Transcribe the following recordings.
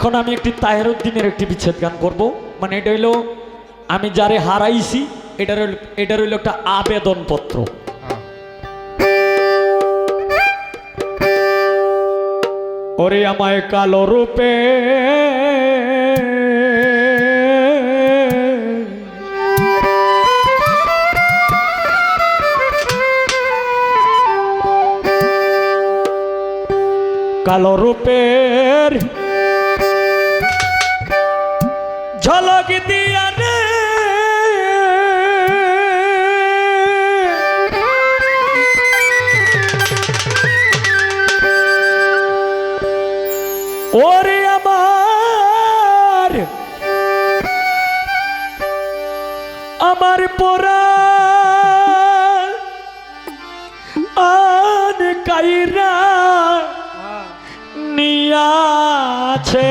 এখন আমি একটি তাহেরুদ্দিনের একটি বিচ্ছেদ গান করব। মানে এটা হইল, আমি যারে হারাইছি হইল- এটার হইল একটা আবেদনপত্র। ওরে আমায় কালো রূপে, কালো রূপের ঝলক দিয়া রে। ওরে আমার আমার পোরা আন কাইরা নিয়াছে।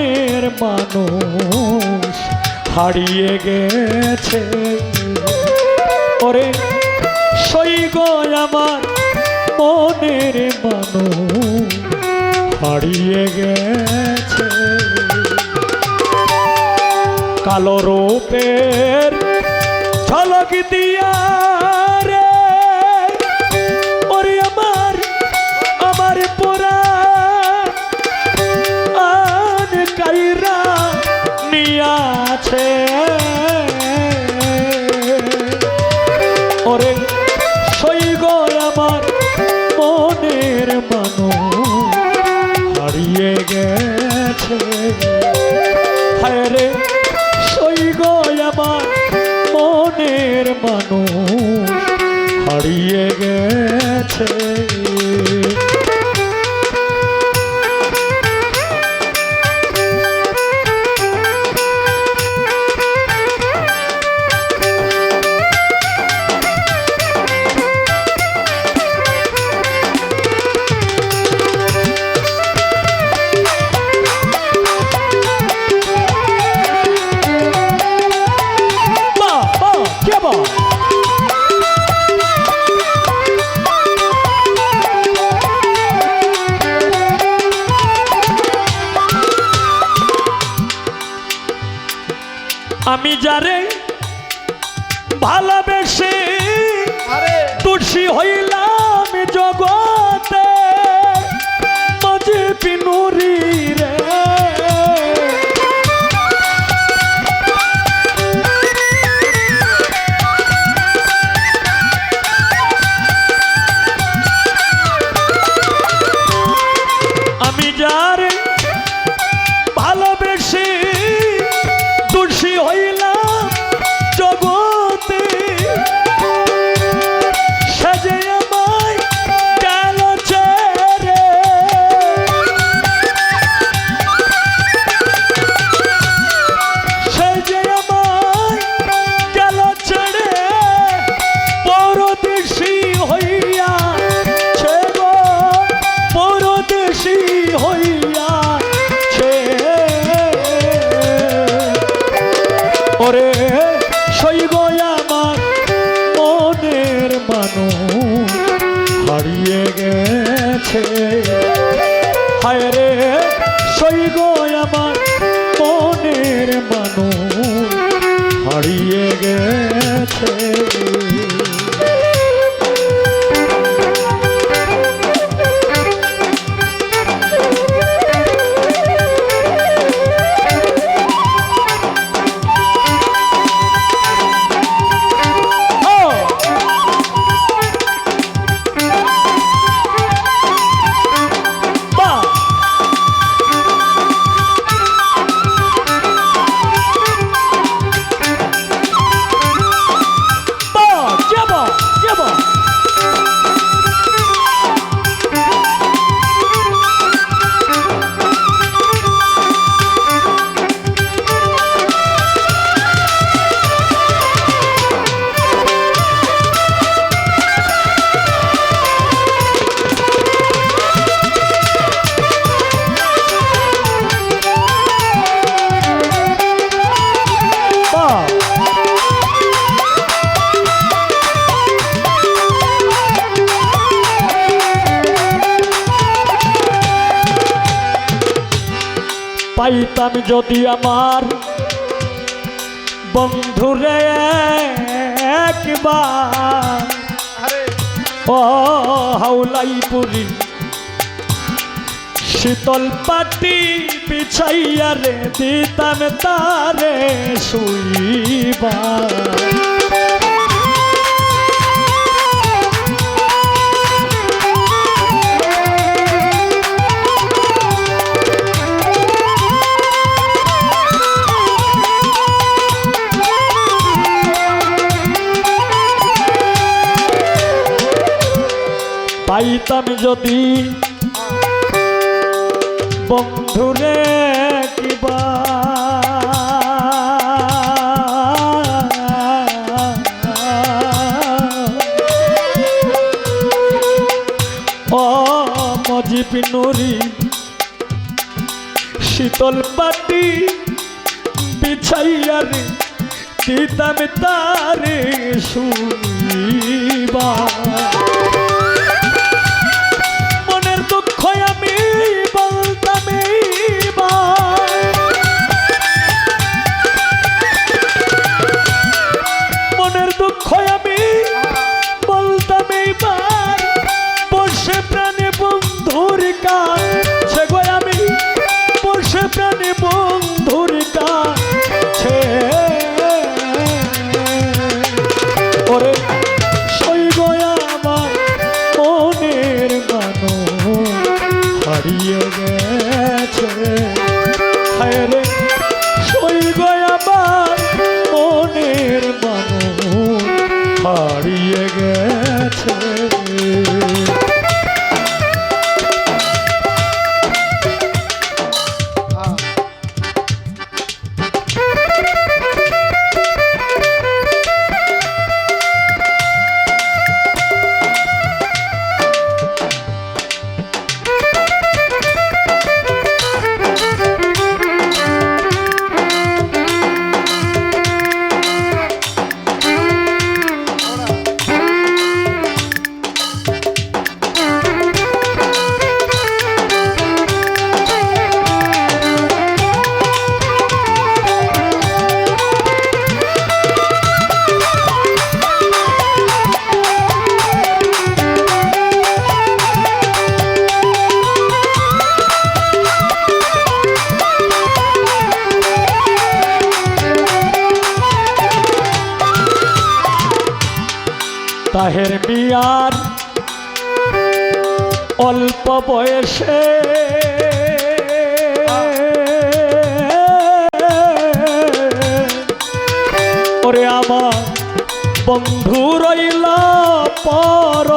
মনের মানুষ হারিয়ে গেছে। ওরে সইগ আমার মনের মানুষ হারিয়ে গেছে। কালো রূপের ঝলক দিয়া নিয়াছে আমি যারে ভালোবেসে তুলসী হইলাম জগতে মাঝে পিনুরি গেছে হায় রে পাইতাম যদি আমার বন্ধুরে একবার। ও হাউলাই পুরি শীতল পাটি বিছাইয়া রে দিতাম তারে শুইবা পাইতাম যদি বন্ধুরে কিবা। শীতল পাটি বিছাইয়া রে দিতাম তারে শুইবা তাহের মিয়ার অল্প বয়সে ওরে আমার বন্ধু রইল পর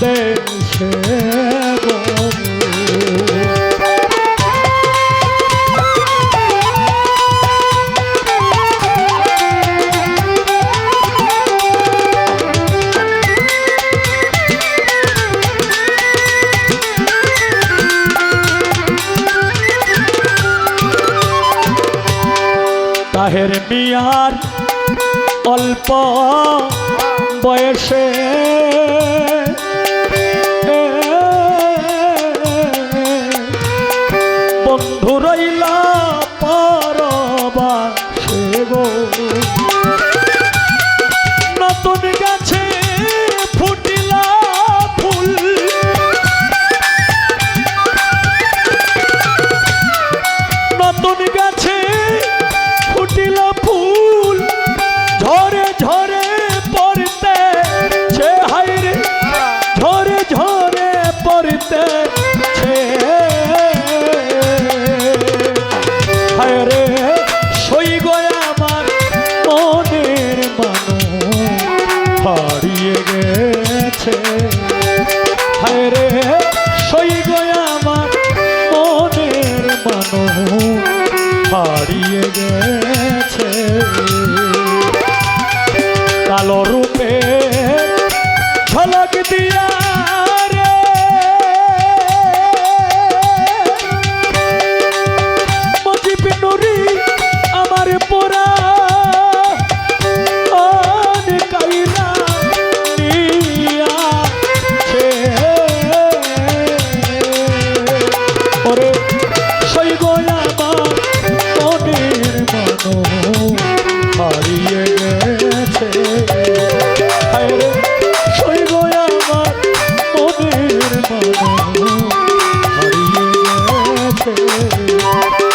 দেশে তাহের মিয়ার অল্প বয়সে পড়তে